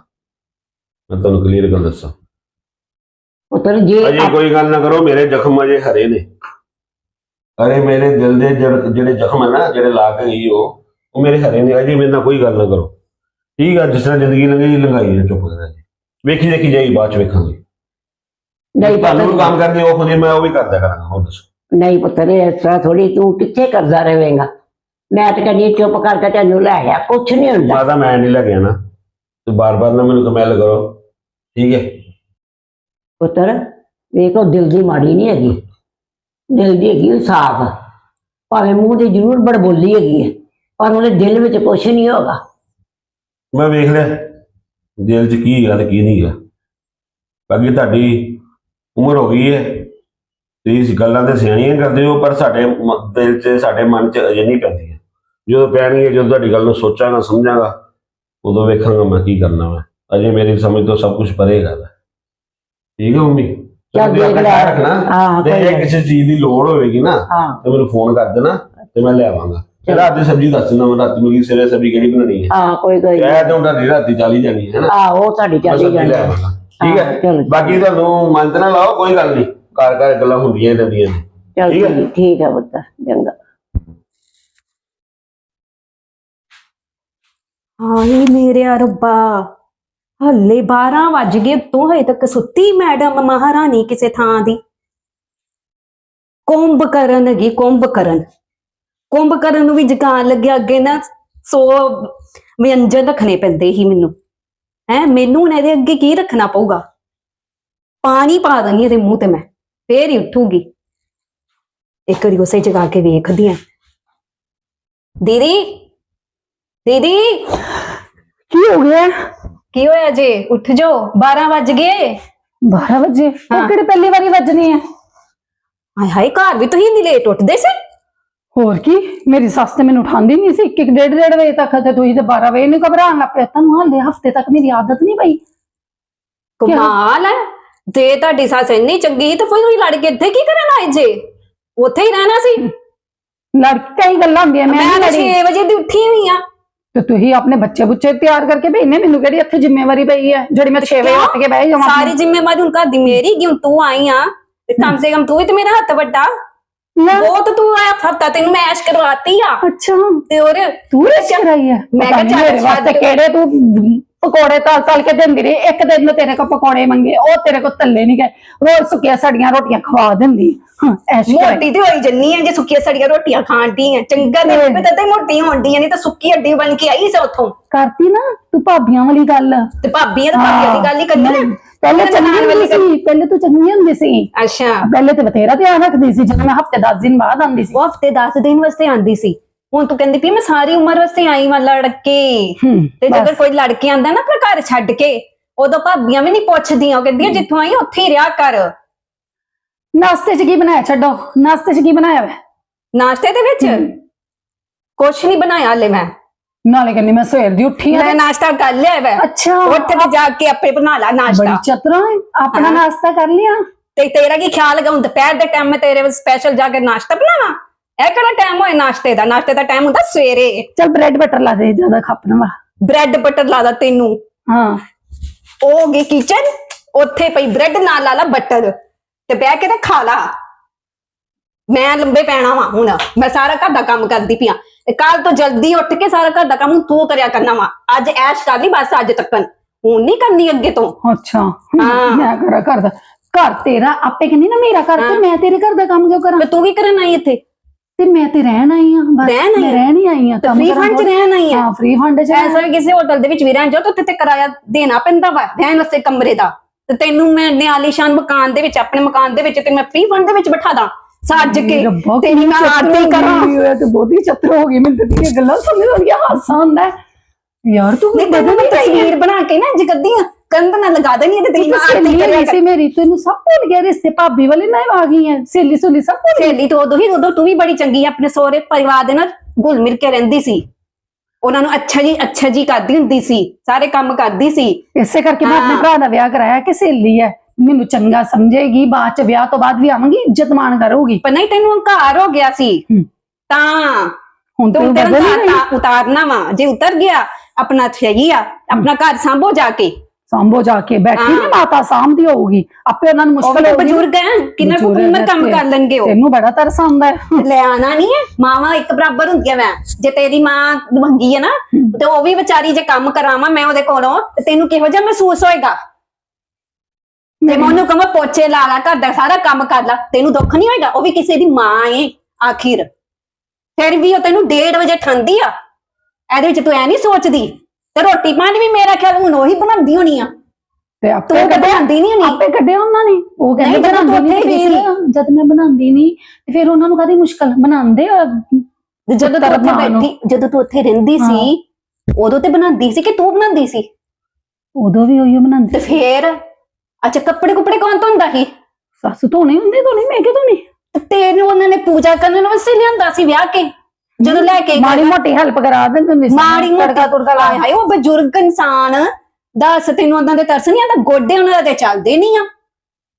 ਮੈਂ ਤੁਹਾਨੂੰ ਕਲੀਅਰ ਗੱਲ ਦੱਸਾਂ। ਪੁੱਤਰ ਜੇ ਅਜੇ ਕੋਈ ਗੱਲ ਨਾ ਕਰੋ ਮੇਰੇ ਜ਼ਖਮ ਅਜੇ ਹਰੇ ਨੇ। ਅਰੇ ਮੇਰੇ ਦਿਲ ਦੇ ਜਿਹੜੇ ਜ਼ਖਮ ਹੈ ਨਾ ਜਿਹੜੇ ਲਾ ਕੇ ਗਈ ਉਹ ਉਹ ਮੇਰੇ ਹਰੇ ਨੇ ਅਜੇ ਮੇਰੇ ਨਾਲ ਕੋਈ ਗੱਲ ਨਾ ਕਰੋ। ਠੀਕ ਆ ਜਿਸ ਤਰ੍ਹਾਂ ਜ਼ਿੰਦਗੀ ਲੰਘੀ ਲੰਘਾਈ ਹੈ ਚੁੱਪ ਕਰ ਜੀ। ਵੇਖੀ ਦੇਖੀ ਜਾਈ ਬਾਅਦ ਚ ਵੇਖਾਂਗੇ। ਨਹੀਂ ਤੁਹਾਨੂੰ ਪੁੱਤਰ ਕੰਮ ਕਰਦੇ ਉਹ ਖੁਦ ਹੀ ਮੈਂ ਉਹ ਵੀ ਕਰਦਾ ਕਰਾਂਗਾ ਹੋਰ ਦੱਸੋ। ਨਹੀਂ ਪੁੱਤਰ ਇਸ ਤਰ੍ਹਾਂ ਥੋੜੀ ਤੂੰ ਕਿੱਥੇ ਕਰਦਾ ਰਹੇਂਗਾ। ਮੈਂ ਤਾਂ ਕਹਿੰਦੀ ਚੁੱਪ ਕਰਕੇ ਤੈਨੂੰ ਲੈ ਆ ਕੁਛ ਨਹੀਂ ਹੁੰਦਾ। ਮਾਤਾ ਮੈਂ ਨਹੀਂ ਲੱਗਿਆ ਨਾ ਤੇ ਬਾਰ-ਬਾਰ ਨਾ ਮੈਨੂੰ ਕਮੈਲ ਕਰੋ। ਠੀਕ ਹੈ। ਪੁੱਤਰ ਵੇਖੋ ਦਿਲ ਦੀ ਮਾੜੀ ਨਹੀਂ ਹੈਗੀ। ਦਿਲ ਦੀ ਹੈਗੀ ਉਹ ਸਾਫ਼ ਭਾਵੇਂ ਮੂੰਹ ਤੇ ਜ਼ਰੂਰ ਬੜਬੋਲੀ ਹੈਗੀ ਹੈ, ਪਰ ਉਹਦੇ ਦਿਲ ਵਿੱਚ ਕੁਛ ਨਹੀਂ ਹੋਗਾ। ਮੈਂ ਵੇਖ ਲਿਆ, ਦਿਲ 'ਚ ਕੀ ਹੈਗਾ ਤੇ ਕੀ ਨਹੀਂ ਹੈਗਾ ਬਾਕੀ ਤੁਹਾਡੀ ਉਮਰ ਹੋ ਗਈ ਹੈ, ਤੇ ਇਸ ਗੱਲਾਂ ਤੇ ਸਿਆਣੀਆਂ ਕਰਦੇ ਹੋ, ਪਰ ਸਾਡੇ ਮ- ਦਿਲ 'ਚ, ਸਾਡੇ ਮਨ 'ਚ ਅਜੇ ਨਹੀਂ ਪੈਂਦੀਆਂ ਜਦੋਂ ਪੈਣਗੀਆਂ ਜਦੋਂ ਤੁਹਾਡੀ ਗੱਲ ਨੂੰ ਸੋਚਾਂਗਾ, ਸਮਝਾਂਗਾ, ਉਦੋਂ ਵੇਖਾਂਗਾ ਮੈਂ ਕੀ ਕਰਨਾ ਮੈਂ ਅਜੇ ਮੇਰੀ ਸਮਝ ਤੋਂ ਸਭ ਕੁਝ ਪਰੇ ਹੈਗਾ ਵਾ। ਠੀਕ ਹੈ ਮੰਮੀ? ਚੱਲ ਦੇਖ ਲੈ। ਰੱਖਣਾ। ਹਾਂ ਤੇ ਜੇ ਕਿਸੇ ਚੀਜ਼ ਦੀ ਲੋੜ ਹੋਵੇਗੀ ਨਾ ਹਾਂ। ਤੇ ਮੈਨੂੰ ਫੋਨ ਕਰ ਦੇਣਾ ਤੇ ਮੈਂ ਲੈ ਆਵਾਂਗਾ। ਤੇ ਰਾਤ ਦੀ ਸਬਜ਼ੀ ਦੱਸ ਦਿੰਦਾ ਮੈਂ ਰਾਤ ਨੂੰ ਕੀ ਸਵੇਰੇ ਸਬਜ਼ੀ ਕਿਹੜੀ ਬਣਾਉਣੀ ਹੈ? ਹਾਂ ਕੋਈ ਕੋਈ ਇਹ ਤਾਂ ਤੁਹਾਡੀ ਰਾਤੀ ਚਾਲੀ ਜਾਣੀ ਹੈ ਨਾ ਆ ਉਹ ਤੁਹਾਡੀ ਮੈਂ ਚੱਲੀ ਸਬਜ਼ੀ ਜਾਣੀ ਲੈ ਹੈ। ਆਵਾਂਗਾ। ਠੀਕ ਹਾਂ, ਹੈ ਚਲੋ। ਬਾਕੀ ਤੁਹਾਨੂੰ ਮੰਨ ਤੇ ਨਾ ਲਾਓ ਕੋਈ ਗੱਲ ਨਹੀਂ। ਘਰ ਘਰ ਗੱਲਾਂ ਹੁੰਦੀਆਂ ਹੀ ਰਹਿੰਦੀਆਂ ਨੇ। ਚਲ ਠੀਕ ਹੈ। ਠੀਕ ਠੀਕ ਹੈ ਪੁੱਤਰ ਚੰਗਾ। ਹਾਏ ਮੇਰੇ ਰੱਬਾ। ਹੱਲੇ 12 ਵੱਜ ਗਏ ਤੋਂ ਹਜੇ ਤੱਕ ਸੁੱਤੀ ਮੈਡਮ ਮਹਾਰਾਣੀ ਕਿਸੇ ਥਾਂ ਦੀ। ਕੁੰਭ ਕਰਨ ਹੈਗੀ ਕੁੰਭ ਕਰਨ। ਕੁੰਭ ਕਰਨ ਨੂੰ ਵੀ ਜਕਾਨ ਲੱਗਿਆ, ਅੱਗੇ ਨਾ ਸੋ ਵਿਅੰਜਨ ਰੱਖਣੇ ਪੈਂਦੇ ਹੀ ਮੈਨੂੰ। ਹੈ, ਮੈਨੂੰ ਹੁਣ ਇਹਦੇ ਅੱਗੇ ਕੀ ਰੱਖਣਾ ਪਊਗਾ? ਪਾਣੀ ਪਾ ਦਣੀ ਇਹਦੇ ਮੂੰਹ ਤੇ ਮੈਂ, ਫੇਰ ਹੀ ਉੱਠੂਗੀ। ਇੱਕ ਵਾਰੀ ਉਸੇ ਜਗਾ ਕੇ ਵੇਖਦੀ ਆ ਦੀਦੀ ਦੀਦੀ! ਕੀ ਹੋ ਗਿਆ? ਕੀ ਹੋਇਆ ਜੇ? ਉੱਠ ਜੋ 12 ਵੱਜ ਗਏ। 12 ਵਜੇ? ਹਾਂ। ਉਹ ਕਿਹੜੀ ਪਹਿਲੀ ਵਾਰੀ ਵੱਜਣੀ ਹੈ ਹਾਏ ਹਾਏ ਘਰ ਵੀ ਤੁਸੀਂ ਇੰਨੀ ਲੇਟ ਉੱਠਦੇ ਸੀ? ਹੋਰ ਕੀ? ਮੇਰੀ ਸੱਸ ਤੇ ਮੈਨੂੰ ਉਠਾਉਂਦੀ ਨਹੀਂ ਸੀ। ਇੱਕ ਇੱਕ ਡੇਢ ਡੇਢ ਵਜੇ ਤੱਕ ਤੇ ਤੁਸੀਂ ਤੇ 12 ਵਜੇ ਨੂੰ ਘਬਰਾਉਣ ਲੱਗ ਪਿਆ ਤੁਹਾਨੂੰ ਹਾਲੇ ਹਫ਼ਤੇ ਤੱਕ ਮੇਰੀ ਆਦਤ ਨਹੀਂ ਪਈ। ਕਮਾਲ ਹੈ। ਜੇ ਤੁਹਾਡੀ ਸੱਸ ਇੰਨੀ ਚੰਗੀ ਸੀ ਤਾਂ ਫਿਰ ਤੁਸੀਂ ਲੜ ਕੇ ਇੱਥੇ ਕੀ ਕਰਨ ਆਏ ਜੇ? ਉੱਥੇ ਹੀ ਰਹਿਣਾ ਸੀ। ਲੜਕੀ ਕਈ ਗੱਲਾਂ ਹੁੰਦੀਆਂ ਮੈਂ ਮੈਂ ਨਹੀਂ ਤਾਂ ਲੜੀ। 6 ਵਜੇ ਦੀ ਉੱਠੀ ਹੋਈ ਆ। ਤੇ ਤੁਸੀਂ ਆਪਣੇ ਬੱਚੇ ਬੁੱਚੇ ਤਿਆਰ ਕਰਕੇ ਭੇਜਨੇ ਮੈਨੂੰ ਕਿਹੜੀ ਇੱਥੇ ਜ਼ਿੰਮੇਵਾਰੀ ਪਈ ਹੈ ਜਿਹੜੀ ਮੈਂ 6 ਵਜੇ ਕਿਉਂ? ਉੱਠ ਕੇ ਬਹਿ ਜਾਵਾਂ ਸਾਰੀ ਜ਼ਿੰਮੇਵਾਰੀ ਹੁਣ ਘਰ ਦੀ ਮੇਰੀ ਕਿ ਹੁਣ ਤੂੰ ਆਈ ਆ ਤੇ ਕਮ ਸੇ ਕਮ ਤੂੰ ਵੀ ਤੇ ਮੇਰਾ ਹੱਥ ਵੱਡਾ ਲੈ, ਬਹੁਤ ਤੂੰ ਆਇਆ ਹਫਤਾ ਤੈਨੂੰ ਮੈਂ ਐਸ਼ ਕਰਵਾਤੀ ਆ ਅੱਛਾ ਤੇ ਹੋਰ ਤੂੰ ਰਸ਼ ਕਰਾਈ ਹੈ ਮੈਂ ਪਤਾ ਕਿਹਾ ਨੀ ਚੱਲ ਮੇਰੇ ਵਾਸਤੇ ਛੱਡ। ਕਿਹੜੇ ਤੂੰ ਪਕੌੜੇ ਤਲ ਤਲ ਕੇ ਦਿੰਦੀ ਰਹੀ। ਇੱਕ ਦਿਨ ਨੂੰ ਤੇਰੇ ਕੋ ਪਕੌੜੇ ਮੰਗੇ ਉਹ ਤੇਰੇ ਕੋ ਤੱਲੇ ਨਹੀਂ ਗਏ। ਰੋਜ਼ ਸੁੱਕੀਆਂ ਸੜੀਆਂ ਰੋਟੀਆਂ ਖਵਾ ਦਿੰਦੀ ਹਾਂ ਐਸ਼ ਮੋਟੀ ਤੇ ਹੋਈ ਜੰਨੀ ਆ ਜੇ ਸੁੱਕੀਆਂ ਸੜੀਆਂ ਰੋਟੀਆਂ ਖਾਣ ਦੀ ਆ। ਚੰਗਾ ਤੇ ਹਮ। ਤੇ ਤੇ ਮੋਟੀ ਹੋਣੀ ਆ ਨਹੀਂ ਤਾਂ ਸੁੱਕੀ ਹੱਡੀ ਬਣ ਕੇ ਆਈ ਸੀ ਉੱਥੋਂ। ਕਰਤੀ ਨਾ ਤੂੰ ਭਾਬੀਆਂ ਵਾਲੀ ਗੱਲ। ਤੇ ਭਾਬੀਆਂ ਤੇ ਭਾਬੀਆਂ ਦੀ ਗੱਲ ਹੀ ਨਹੀਂ, ਨਾ। ਪਹਿਲੇ ਚੰਗੀ ਹੁੰਦੀ ਵਾਲੀ ਸੀ ਪਹਿਲੇ ਤੂੰ ਚੰਗੀ ਹੁੰਦੀ ਸੀ। ਅੱਛਾ। ਪਹਿਲੇ ਤੇ ਬਥੇਰਾ ਧਿਆਨ ਰੱਖਦੀ ਸੀ ਜਦੋਂ ਮੈਂ ਹਫ਼ਤੇ 10 ਦਿਨ ਬਾਅਦ ਆਉਂਦੀ ਸੀ। ਉਹ ਹਫ਼ਤੇ 10 ਦਿਨ ਵਾਸਤੇ ਆਂਦੀ ਸੀ। ਹੁਣ ਤੂੰ ਕਹਿੰਦੀ ਪਈ ਮੈਂ ਸਾਰੀ ਉਮਰ ਵਾਸਤੇ ਆਈ ਵਾਂ ਲੜ ਕੇ ਹੂੰ, ਤੇ ਬਸ। ਜਦੋਂ ਕੋਈ ਲੜ ਕੇ ਆਂਦਾ ਨਾ ਆਪਣਾ ਘਰ ਛੱਡ ਕੇ ਉਦੋਂ ਭਾਬੀਆਂ ਵੀ ਨਹੀਂ ਪੁੱਛਦੀਆਂ ਉਹ ਕਹਿੰਦੀਆਂ ਜਿੱਥੋਂ ਆਈ ਉੱਥੇ ਹੀ ਰਿਹਾ ਕਰ। ਨਾਸਤੇ 'ਚ ਕੀ ਬਣਾਇਆ ਛੱਡੋ? ਨਾਸਤੇ 'ਚ ਕੀ ਬਣਾਇਆ ਵੇ? ਨਾਸ਼ਤੇ ਦੇ ਵਿੱਚ? ਕੁਛ ਨਹੀਂ ਬਣਾਇਆ ਹਲੇ ਮੈਂ। ਨਾਲੇ ਕਹਿੰਦੀ ਮੈਂ ਸਵੇਰ ਦੀ ਉੱਠੀ ਆ ਮੈਂ ਨਾਸ਼ਤਾ ਕਰ ਲਿਆ ਵੈ। ਅੱਛਾ। ਉੱਠ ਕੇ ਜਾ ਕੇ ਆਪੇ ਬਣਾ ਲਾ ਬੜੀ ਨਾਸ਼ਤਾ ਚਤਰਾ ਹੈ ਆਪਣਾ ਹਾਂ। ਨਾਸਤਾ ਕਰ ਲਿਆ? ਤੇ ਤੇਰਾ ਕੀ ਖਿਆਲ ਲਗਾਉਂ ਦੁਪਹਿਰ ਦੇ ਟਾਈਮ ਮੈਂ ਤੇਰੇ ਸਪੈਸ਼ਲ ਜਾ ਕੇ ਨਾਸ਼ਤਾ ਬਣਾਵਾਂ? ਇਹ ਕਿਹੜਾ ਟਾਈਮ ਹੋਏ ਨਾਸ਼ਤੇ ਦਾ? ਨਾਸ਼ਤੇ ਦਾ ਟਾਈਮ ਹੁੰਦਾ ਸਵੇਰੇ। ਚਲ ਬ੍ਰੈਡ ਬਟਰ ਲਾ ਦੇ ਜ਼ਿਆਦਾ ਖਾਪਣਾ ਵਾ ਬ੍ਰੈਡ ਬਟਰ ਲਾਦਾ ਤੈਨੂੰ। ਹਾਂ। ਉਹ ਹੋ ਗਈ ਕਿਚਨ ਉੱਥੇ ਪਈ ਬ੍ਰੈਡ ਨਾਲ ਲਾ ਲਾ ਬਟਰ ਤੇ ਬਹਿ ਕੇ ਤੇ ਖਾ ਲਾ। ਮੈਂ ਲੰਬੇ ਪੈਣਾ ਵਾ ਹੁਣ। ਮੈਂ ਸਾਰਾ ਘਰ ਦਾ ਕੰਮ ਕਰਦੀ ਪਿਆ ਕੱਲ ਤੋਂ ਜਲਦੀ ਉੱਠ ਕੇ ਸਾਰਾ ਘਰ ਦਾ ਕੰਮ ਤੂੰ ਕਰਿਆ ਕਰਨਾ ਵਾ। ਅੱਜ ਐਸ਼ ਕਰ ਲਈ ਬਸ ਅੱਜ ਤੱਕਨ ਹੁਣ ਨਹੀਂ ਕਰਨੀ ਅੱਗੇ ਤੋਂ। ਅੱਛਾ। ਹਾਂ। ਮੈਂ ਕਰਾ ਕਰਦਾ ਘਰ ਤੇਰਾ ਆਪੇ ਕਹਿੰਦੀ ਨਾ ਮੇਰਾ ਘਰ ਤੇ ਹਾਂ। ਮੈਂ ਤੇਰੇ ਘਰ ਦਾ ਕੰਮ ਕਿਉਂ ਕਰਾਂ? ਤੇ ਤੂੰ ਕੀ ਕਰਨ ਆਈ ਇੱਥੇ? ਤੇ ਮੈਂ ਤੇ ਰਹਿਣ ਆਈ ਆ ਬਸ ਰਹਿਣ ਆਈ ਮੈਂ ਆਂ? ਰਹਿਣ ਹੀ ਆਈ ਆ ਫ੍ਰੀ ਫੰਡ ਚ ਰਹਿਣ ਆਈ ਆ ਹਾਂ ਫ੍ਰੀ ਫੰਡ ਚ ਐਸਾ ਵੀ ਕਿਸੇ ਹੋਟਲ ਦੇ ਵਿੱਚ ਵੀ ਰਹਿਣ ਜਾਓ ਤਾਂ ਉੱਥੇ ਤੇ ਕਿਰਾਇਆ ਦੇਣਾ ਪੈਂਦਾ ਵਾ ਰਹਿਣ ਵਾਸਤੇ ਕਮਰੇ ਦਾ। ਤੇ ਤੈਨੂੰ ਮੈਂ ਨਿਆਲੀਸ਼ਾਨ ਮਕਾਨ ਦੇ ਵਿੱਚ ਆਪਣੇ ਮਕਾਨ ਦੇ ਵਿੱਚ ਤੇ ਮੈਂ ਫ੍ਰੀ ਫੰਡ ਦੇ ਵਿੱਚ ਬਿਠਾ ਦਾਂ ਸੱਜ ਕੇ। ਰੱਬਾ ਤੇਰੀ ਮੈਂ ਆਰਤੀ ਕਰਾਂ। ਇਹ ਤੇ ਬਹੁਤੀ ਚਤਰ ਹੋ ਗਈ ਮੈਨੂੰ ਤੇ ਤੇਰੀਆਂ ਗੱਲਾਂ ਸੁਣ ਸੁਣ ਹਾਸਾ ਆਉਂਦਾ ਹੈ। ਯਾਰ ਤੂੰ ਨਹੀਂ ਤੈਨੂੰ ਮੈਂ ਤਸਵੀਰ। ਬਣਾ ਕੇ ਨਾ ਆ ਕੰਧ ਨਾਲ ਲਗਾ ਦੇਣੀ ਤੇ ਤੇਰੀ ਮੈਂ ਆਰਤੀ ਕਰਿਆ ਨਹੀਂ ਸੀ ਮੇਰੀ ਤੈਨੂੰ ਸਭ ਭੁੱਲ ਗਿਆ ਰਿਸ਼ਤੇ ਭਾਬੀ ਵਾਲੇ ਨਾ ਆ ਗਈ ਹੈ ਸਹੇਲੀ ਸੁਲੀ ਸਭ ਭੁੱਲ ਗਈ। ਸਹੇਲੀ ਤੋਂ ਉਦੋਂ ਹੀ ਉਦੋਂ ਤੂੰ ਵੀ ਬੜੀ ਚੰਗੀ ਆ ਆਪਣੇ ਸਹੁਰੇ ਪਰਿਵਾਰ ਦੇ ਨਾਲ ਘੁਲ ਮਿਲ ਕੇ ਰਹਿੰਦੀ ਸੀ। ਉਹਨਾਂ ਨੂੰ ਅੱਛਾ ਜੀ ਅੱਛਾ ਜੀ ਕਰਦੀ ਹੁੰਦੀ ਸੀ ਸਾਰੇ ਕੰਮ ਕਰਦੀ ਸੀ। ਇਸੇ ਕਰਕੇ ਮੈਂ ਆਪਣੇ ਹਾਂ। ਭਰਾ ਦਾ ਵਿਆਹ ਕਰਾਇਆ ਕਿ ਸਹੇਲੀ ਹੈ ਮੈਨੂੰ ਚੰਗਾ ਸਮਝੇਗੀ ਬਾਅਦ ਚ ਵਿਆਹ ਤੋਂ ਬਾਅਦ ਵੀ ਆਵਾਂਗੀ ਇੱਜ਼ਤ ਮਾਣ ਕਰੂਗੀ। ਪਰ ਨਹੀਂ ਤੈਨੂੰ ਹੰਕਾਰ ਹੋ ਗਿਆ ਸੀ। ਹੂੰ। ਤਾਂ ਹੁਣ ਤੂੰ ਤੂੰ ਤੈਨੂੰ ਬਦਲ ਹੀ ਗਈ ਉਤਾਰਨਾ ਉਤਾਰਨਾ ਵਾ। ਜੇ ਉਤਰ ਗਿਆ ਆਪਣਾ ਸਹੀ ਆ ਆਪਣਾ ਘਰ ਸੰਭੋ ਜਾ ਕੇ। ਸੰਭੋ ਜਾ ਕੇ ਬੈਠੀ ਨਾ ਹਾਂ। ਮਾਤਾ ਸਾਂਭਦੀ ਹੋਊਗੀ। ਆਪੇ ਉਹਨਾਂ ਨੂੰ ਮੁਸ਼ਕਲ ਹੋਊਗੀ। ਬਜ਼ੁਰਗ ਹੈ ਕਿੰਨਾ ਕੁ ਉਮਰ ਕੰਮ ਕਰ ਲੈਣਗੇ ਉਹ। ਤੈਨੂੰ ਬੜਾ ਤਰਸ ਆਉਂਦਾ ਹੈ। ਲੈ ਆਣਾ ਨਹੀਂ ਹੈ ਮਾਵਾਂ ਇੱਕ ਬਰਾਬਰ ਹੁੰਦੀਆਂ ਮੈਂ ਜੇ ਤੇਰੀ ਮਾਂ ਮੰਗੀ ਹੈ ਨਾ ਤੇ ਉਹ ਵੀ ਵਿਚਾਰੀ ਜੇ ਕੰਮ ਕਰਾਵਾਂ ਮੈਂ ਉਹਦੇ ਕੋਲੋਂ ਤੇ ਤੈਨੂੰ ਕਿਹੋ ਜਿਹਾ ਮਹਿਸੂਸ ਹੋਏਗਾ? ਤੇ ਮੈਂ ਉਹਨੂੰ ਕਹਾਂ ਪੋਚੇ ਲਾ ਲਾ ਘਰ ਦਾ ਸਾਰਾ ਕੰਮ ਕਰ ਲਾ। ਤੈਨੂੰ ਦੁੱਖ ਨਹੀਂ ਹੋਏਗਾ? ਉਹ ਵੀ ਕਿਸੇ ਦੀ ਮਾਂ ਏ ਆਖਿਰ। ਫਿਰ ਵੀ ਉਹ ਤੈਨੂੰ 1:30 ਵਜੇ ਠੰਦੀ ਆ। ਇਹਦੇ ਵਿੱਚ ਤੂੰ ਐ ਨਹੀਂ ਸੋਚਦੀ? ਤੇ ਰੋਟੀ ਪਾਣੀ ਵੀ ਮੇਰਾ ਖਿਆਲ ਹੁਣ ਉਹੀ ਬਣਾਉਂਦੀ ਹੋਣੀ ਆ। ਤੇ ਆਪੇ ਤੂੰ ਕੱਢਿਆ ਬਣਾਉਂਦੀ ਨਹੀਂ ਹੋਣੀ? ਆਪੇ ਕੱਢਿਆ ਉਹਨਾਂ ਨੇ। ਉਹ ਕਹਿੰਦੇ ਨਹੀਂ, ਜਦੋਂ ਤੂੰ ਬਣਾਉਂਦੀ ਉੱਥੇ ਨਹੀਂ ਗਈ ਫਿਰ ਜਦ ਮੈਂ ਬਣਾਉਂਦੀ ਨਹੀਂ ਤੇ ਫਿਰ ਉਹਨਾਂ ਨੂੰ ਕਦੀ ਮੁਸ਼ਕਲ? ਬਣਾਉਂਦੇ ਆ। ਤੇ ਜਦੋਂ ਤੂੰ ਪੁੱਤਰ ਉੱਥੇ ਮਾਂ ਨੂੰ। ਬੈਠੀ ਜਦੋਂ ਤੂੰ ਉੱਥੇ ਰਹਿੰਦੀ ਸੀ ਉਦੋਂ ਤੇ ਬਣਾਉਂਦੀ ਸੀ ਕਿ ਤੂੰ ਬਣਾਉਂਦੀ ਸੀ? ਉਦੋਂ ਵੀ ਉਹੀ ਬਣਾਉਂਦੇ ਤੇ ਫੇਰ ਅੱਛਾ ਕੱਪੜੇ ਕੁਪੜੇ ਕੌਣ ਧੋਂਦਾ ਸੀ? ਸੱਸ ਧੋਣੀ ਹੁੰਦੀ ਧੋਣੀ? ਮੈਂ ਕਿ ਧੋਣੀ? ਤੇ ਤੈਨੂੰ ਉਹਨਾਂ ਨੇ ਪੂਜਾ ਕਰਨ ਵਾਸਤੇ ਲਿਆਂਦਾ ਸੀ ਵਿਆਹ ਕੇ? ਜਦੋਂ ਲੈ ਕੇ ਮਾੜੀ ਮੋਟੀ ਹੈਲਪ ਕਰਾ ਦਿੰਦੇ ਹੁੰਦੇ ਸੀ ਮਾੜੀ ਮੋਟੀ ਤੁੜਕਾ ਲਾ ਹਾਏ ਉਹ ਬਜ਼ੁਰਗ ਇਨਸਾਨ ਦੱਸ ਤੈਨੂੰ ਉਹਨਾਂ ਦੇ ਤਰਸ ਨਹੀਂ ਆਉਂਦਾ? ਗੋਡੇ ਉਹਨਾਂ ਦੇ ਚੱਲਦੇ ਨਹੀਂ ਆ।